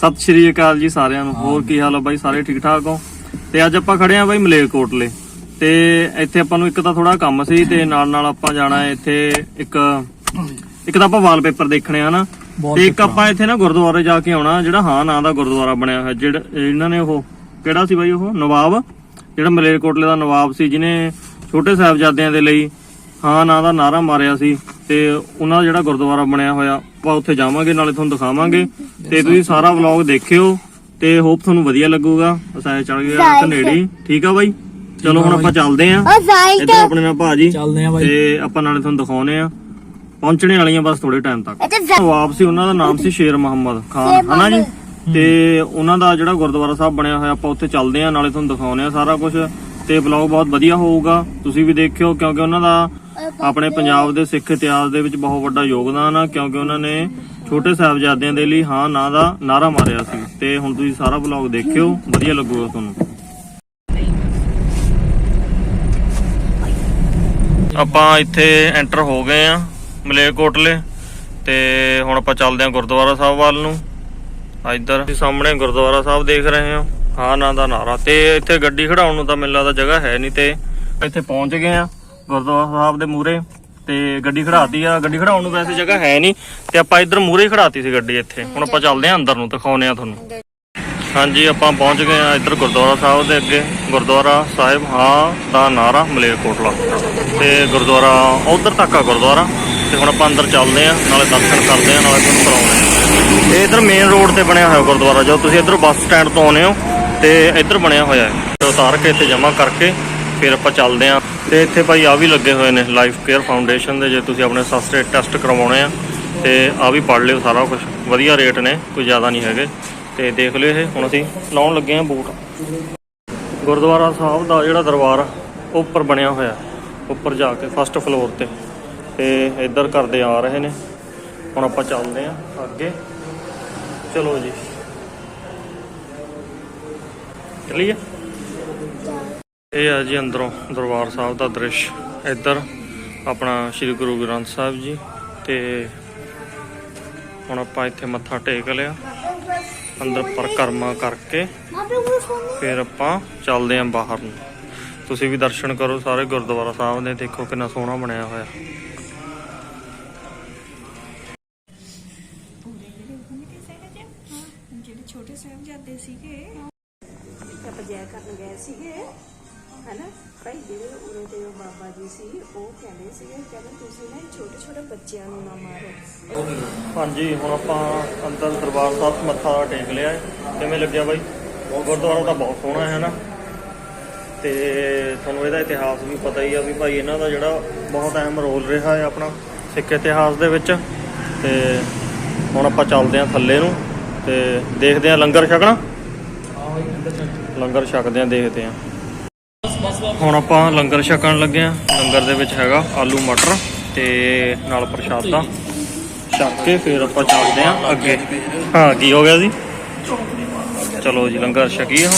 ਸਤਿ ਸ਼੍ਰੀ ਅਕਾਲ ਜੀ ਸਾਰਿਆਂ ਨੂੰ। ਹੋਰ ਕੀ ਹਾਲ ਆ ਬਾਈ? ਸਾਰੇ ਠੀਕ ਠਾਕ ਹੋ? ਤੇ ਅੱਜ ਆਪਾਂ ਖੜੇ ਆ ਬਾਈ ਮਲੇਰਕੋਟਲੇ। ਤੇ ਇੱਥੇ ਆਪਾਂ ਨੂੰ ਇੱਕ ਤਾਂ ਥੋੜਾ ਕੰਮ ਸੀ ਤੇ ਨਾਲ ਨਾਲ ਆਪਾਂ ਜਾਣਾ ਹੈ ਇੱਥੇ ਇੱਕ ਇੱਕ ਤਾਂ ਆਪਾਂ ਵਾਲਪੇਪਰ ਦੇਖਣੇ ਆ ਨਾ ਤੇ ਇੱਕ ਆਪਾਂ ਇੱਥੇ ਨਾ ਗੁਰਦੁਆਰੇ ਜਾ ਕੇ ਆਉਣਾ ਜਿਹੜਾ ਹਾਂ ਨਾਂ ਦਾ ਗੁਰਦੁਆਰਾ ਬਣਿਆ ਹੋਇਆ ਜਿਹੜਾ ਇਹਨਾਂ ਨੇ ਉਹ ਕਿਹੜਾ ਸੀ ਬਾਈ ਉਹ? ਨਵਾਬ? ਜਿਹੜਾ ਮਲੇਰਕੋਟਲੇ ਦਾ ਨਵਾਬ ਸੀ ਜਿਹਨੇ ਛੋਟੇ ਸਾਹਿਬਜ਼ਾਦਿਆਂ ਦੇ ਲਈ ਹਾਂ ਨਾਂ ਦਾ ਨਾਰਾ ਮਾਰਿਆ ਸੀ। ਤੇ ਉਹਨਾਂ ਦਾ ਜਿਹੜਾ ਗੁਰਦੁਆਰਾ ਬਣਿਆ ਹੋਇਆ ਆਪਾਂ ਉੱਥੇ ਜਾਵਾਂਗੇ ਨਾਲੇ ਤੁਹਾਨੂੰ ਦਿਖਾਵਾਂਗੇ। ਤੇ ਤੁਸੀਂ ਸਾਰਾ ਵਲੌਗ ਦੇਖਿਓ ਤੇ ਹੋਪ ਤੁਹਾਨੂੰ ਵਧੀਆ ਲੱਗੂਗਾ। ਅਸਾਂ ਚੱਲ ਗਿਆ ਨੇੜੇ ਹੀ। ਠੀਕ ਆ ਬਾਈ? ਚਲੋ ਹੁਣ ਆਪਾਂ ਚੱਲਦੇ ਆਂ। ਇੱਧਰ ਆਪਣੇ ਨਾਲ ਭਾਜੀ। ਚੱਲਦੇ ਆ ਬਾਈ। ਤੇ ਆਪਾਂ ਨਾਲੇ ਤੁਹਾਨੂੰ ਦਿਖਾਉਨੇ ਆ। ਪਹੁੰਚਣੇ ਵਾਲੀਆਂ ਬਸ ਥੋੜੇ ਟਾਈਮ ਤੱਕ। ਇੱਥੇ ਜਾ- ਨਵਾਬ ਸੀ ਉਹਨਾਂ ਦਾ ਨਾਮ ਸੀ ਸ਼ੇਰ ਮੁਹੰਮਦ ਖਾਨ ਹਨਾ ਜੀ? ਤੇ ਉਹਨਾਂ ਦਾ ਜਿਹੜਾ ਗੁਰਦੁਆਰਾ ਸਾਹਿਬ ਬਣਿਆ ਹੋਇਆ ਆਪਾਂ ਉੱਥੇ ਚੱਲਦੇ ਆ ਨਾਲੇ ਤੁਹਾਨੂੰ ਦਿਖਾਉਨੇ ਆ ਸਾਰਾ ਕੁਝ ਤੇ ਵਲੌਗ ਬਹੁਤ ਵਧੀਆ ਹੋਊਗਾ। ਤੁਸੀਂ ਵੀ ਦੇਖਿਓ ਕਿਉਂਕਿ ਉਹਨਾਂ ਦਾ ਆਪਣੇ ਪੰਜਾਬ ਦੇ ਸਿੱਖ ਇਤਿਹਾਸ ਦੇ ਵਿੱਚ ਬਹੁਤ ਵੱਡਾ ਯੋਗਦਾਨ ਆ, ਕਿਉਂਕਿ ਉਹਨਾਂ ਨੇ ਛੋਟੇ ਸਾਹਿਬਜ਼ਾਦਿਆਂ ਦੇ ਲਈ ਹਾਂ, ਨਾ ਦਾ ਨਾਰਾ ਮਾਰਿਆ ਸੀ। ਤੇ ਹੁਣ ਤੁਸੀਂ ਸਾਰਾ ਵਲੌਗ ਦੇਖਿਓ, ਵਧੀਆ ਲੱਗੂਗਾ ਤੁਹਾਨੂੰ। ਆਪਾਂ ਇੱਥੇ ਐਂਟਰ ਹੋ ਗਏ ਆ ਮਲੇਰਕੋਟਲੇ, ਤੇ ਹੁਣ ਆਪਾਂ ਚੱਲਦੇ ਆ ਗੁਰਦੁਆਰਾ ਸਾਹਿਬ ਵੱਲ ਨੂੰ। ਇੱਧਰ ਸਾਹਮਣੇ ਗੁਰਦੁਆਰਾ ਸਾਹਿਬ ਦੇਖ ਰਹੇ ਹਾਂ। ਹਾਂ, ਨਾ ਦਾ ਨਾਰਾ। ਤੇ ਇੱਥੇ ਗੱਡੀ ਖੜਾਉਣ ਨੂੰ ਤਾਂ ਮੈਨੂੰ ਲੱਗਦਾ ਜਗ੍ਹਾ ਹੈ ਨਹੀਂ ਤੇ ਇੱਥੇ ਪਹੁੰਚ ਗਏ ਆ। ਗੁਰਦੁਆਰਾ ਸਾਹਿਬ ਦੇ ਮੂਹਰੇ ਤੇ ਗੱਡੀ ਖੜਾਤੀ ਆ। ਗੱਡੀ ਖੜਾਉਣ ਨੂੰ ਵੈਸੇ ਜਗ੍ਹਾ ਹੈ ਨਹੀਂ ਤੇ ਆਪਾਂ ਇੱਧਰ ਮੂਹਰੇ ਹੀ ਖੜਾਤੀ ਸੀ ਗੱਡੀ ਇੱਥੇ। ਹੁਣ ਆਪਾਂ ਚੱਲਦੇ ਆ ਅੰਦਰ ਨੂੰ ਦਿਖਾਉਨੇ ਆ ਤੁਹਾਨੂੰ। ਹਾਂਜੀ, ਆਪਾਂ ਪਹੁੰਚ ਗਏ ਆ ਇੱਧਰ ਗੁਰਦੁਆਰਾ ਸਾਹਿਬ ਦੇ ਅੱਗੇ। ਗੁਰਦੁਆਰਾ ਸਾਹਿਬ, ਹਾਂ, ਦਾ ਨਾਰਾ ਮਲੇਰਕੋਟਲਾ। ਤੇ ਗੁਰਦੁਆਰਾ, ਉਧਰ ਤੱਕ ਆ ਗੁਰਦੁਆਰਾ। ਤੇ ਹੁਣ ਆਪਾਂ ਅੰਦਰ ਚੱਲਦੇ ਆ ਨਾਲੇ ਦਰਸ਼ਨ ਕਰਦੇ ਆ ਨਾਲੇ ਤੁਹਾਨੂੰ ਕਰਾਉਂਦੇ ਆ ਇਹ ਇੱਧਰ ਮੇਨ ਰੋਡ ਤੇ ਬਣਿਆ ਹੋਇਆ ਗੁਰਦੁਆਰਾ, ਜੋ ਤੁਸੀਂ ਇੱਧਰ ਬੱਸ ਸਟੈਂਡ ਤੋਂ ਆਉਨੇ ਹੋ, ਤੇ ਇੱਧਰ ਬਣਿਆ ਹੋਇਆ ਹੈ। ਉਤਾਰ ਕੇ ਇੱਥੇ ਜਮ੍ਹਾਂ ਕਰਕੇ ਫਿਰ ਆਪਾਂ ਚੱਲਦੇ ਆ ਤੇ ਇੱਥੇ ਭਾਈ ਆ ਵੀ ਲੱਗੇ ਹੋਏ ਨੇ ਲਾਈਫ ਕੇਅਰ ਫਾਊਂਡੇਸ਼ਨ ਦੇ, ਜੇ ਤੁਸੀਂ ਆਪਣੇ ਸਸਤੇ ਟੈਸਟ ਕਰਵਾਉਣੇ ਆ। ਤੇ ਆ ਵੀ ਪੜ ਲਿਓ ਸਾਰਾ ਕੁਝ ਵਧੀਆ ਰੇਟ ਨੇ, ਕੋਈ ਜ਼ਿਆਦਾ ਨਹੀਂ ਹੈਗੇ। ਤੇ ਦੇਖ ਲਿਓ ਇਹ, ਹੁਣ ਅਸੀਂ ਲਾਉਣ ਲੱਗੇ ਆ ਬੂਟ। ਗੁਰਦੁਆਰਾ ਸਾਹਿਬ ਦਾ ਜਿਹੜਾ ਦਰਬਾਰ ਉਹ ਉੱਪਰ ਬਣਿਆ ਹੋਇਆ। ਉੱਪਰ ਜਾ ਕੇ ਫਸਟ ਫਲੋਰ ਤੇ। ਤੇ ਇੱਧਰ ਕਰਦੇ ਆ ਰਹੇ ਨੇ। ਹੁਣ ਆਪਾਂ ਚੱਲਦੇ ਆ ਅੱਗੇ। ਚਲੋ ਜੀ। ਚਲੀਏ। ਇਹ ਆ ਜੀ ਅੰਦਰੋਂ ਦਰਬਾਰ ਸਾਹਿਬ ਦਾ ਦ੍ਰਿਸ਼। ਇੱਧਰ ਆਪਣਾ ਸ੍ਰੀ ਗੁਰੂ ਗ੍ਰੰਥ ਸਾਹਿਬ ਜੀ ਤੇ ਹੁਣ ਆਪਾਂ ਇੱਥੇ ਮੱਥਾ ਟੇਕ ਲਿਆ। ਅੰਦਰ ਪਰਕਰਮਾ ਕਰਕੇ ਫਿਰ ਆਪਾਂ ਚੱਲਦੇ ਆਂ ਬਾਹਰ ਨੂੰ। ਤੁਸੀਂ ਵੀ ਦਰਸ਼ਨ ਕਰੋ ਸਾਰੇ ਗੁਰਦੁਆਰਾ ਸਾਹਿਬ ਦੇ ਦੇਖੋ ਕਿੰਨਾ ਸੋਹਣਾ ਬਣਿਆ ਹੋਇਆ। ਜਿਹੜੇ ਛੋਟੇ ਸਾਹਿਬਜ਼ਾਦੇ ਸੀਗੇ ਆਪਾਂ ਜੈ ਕਰਨ ਗਏ ਸੀਗੇ। ਹਨਾ? ਭਾਈ ਜਿਹੜੇ ਉਰੇ ਦੇ ਉਹ ਬਾਬਾ ਜੀ ਸੀ, ਉਹ ਕਹਿੰਦੇ ਸੀਗੇ, ਕਹਿੰਦੇ ਤੁਸੀਂ ਨਾ ਛੋਟੇ ਛੋਟੇ ਬੱਚਿਆਂ ਨੂੰ ਨਾ ਮਾਰੋ। ਹਾਂਜੀ, ਹੁਣ ਆਪਾਂ ਅੰਦਰ ਦਰਬਾਰ ਸਾਹਿਬ ਮੱਥਾ ਟੇਕ ਲਿਆ ਹੈ। ਕਿਵੇਂ ਲੱਗਿਆ ਬਾਈ? ਗੁਰਦੁਆਰਾ ਤਾਂ ਬਹੁਤ ਸੋਹਣਾ ਹੈ ਨਾ ਤੇ ਤੁਹਾਨੂੰ ਇਹਦਾ ਇਤਿਹਾਸ ਵੀ ਪਤਾ ਹੀ ਆ ਵੀ ਭਾਈ ਇਹਨਾਂ ਦਾ ਜਿਹੜਾ ਬਹੁਤ ਅਹਿਮ ਰੋਲ ਰਿਹਾ ਹੈ ਆਪਣਾ ਸਿੱਖ ਇਤਿਹਾਸ ਦੇ ਵਿੱਚ। ਤੇ ਹੁਣ ਆਪਾਂ ਚੱਲਦੇ ਹਾਂ ਥੱਲੇ ਨੂੰ ਤੇ ਦੇਖਦੇ ਹਾਂ ਲੰਗਰ ਛਕਣਾ। ਲੰਗਰ ਛਕਦੇ ਹਾਂ, ਦੇਖਦੇ ਹਾਂ। ਹੁਣ ਆਪਾਂ ਲੰਗਰ ਛਕਣ ਲੱਗੇ ਹਾਂ। ਲੰਗਰ ਦੇ ਵਿੱਚ ਹੈਗਾ ਆਲੂ ਮਟਰ ਤੇ ਨਾਲ ਪ੍ਰਸ਼ਾਦਾ ਛਕ ਕੇ ਫਿਰ ਆਪਾਂ ਚੱਲਦੇ ਹਾਂ ਅੱਗੇ। ਹਾਂ, ਕੀ ਹੋ ਗਿਆ ਜੀ? ਚਲੋ ਜੀ, ਲੰਗਰ ਛਕੀਏ ਹੁਣ।